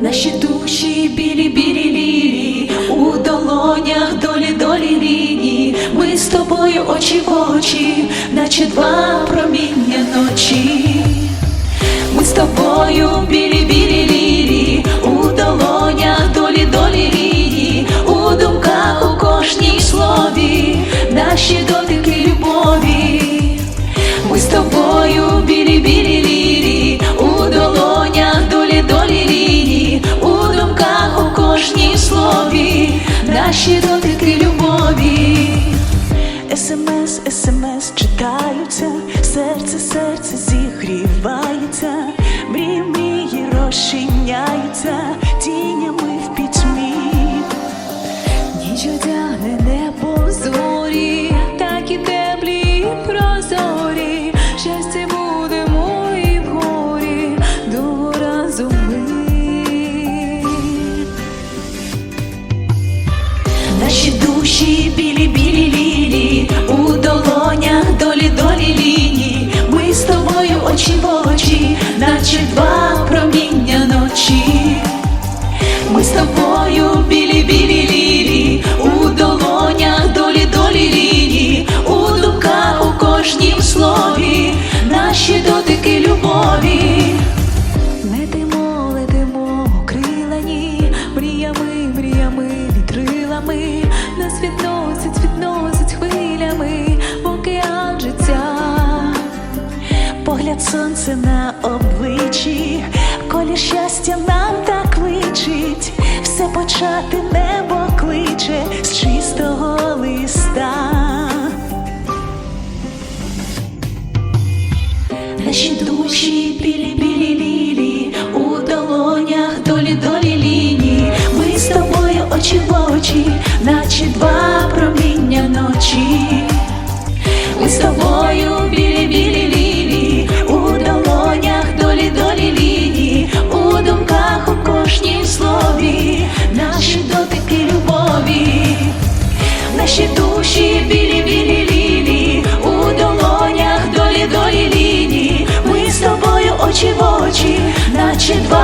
Наші душі білі білі лілі, у долонях долі долі ріні, Ми з тобою очі в очі, наче два проміння слові, наші дотики любові. СМС, СМС читаються, серце, серце зігрівається, Наші душі білі білі лілі, у долонях долі долі лінії. Погляд сонця на обличчі, колір щастя нам так личить, все почати небо кличе з чистого листа. Наші душі білі білі лілі, у долонях долі долі лінії. Ми з тобою очі в очі, наче два наче два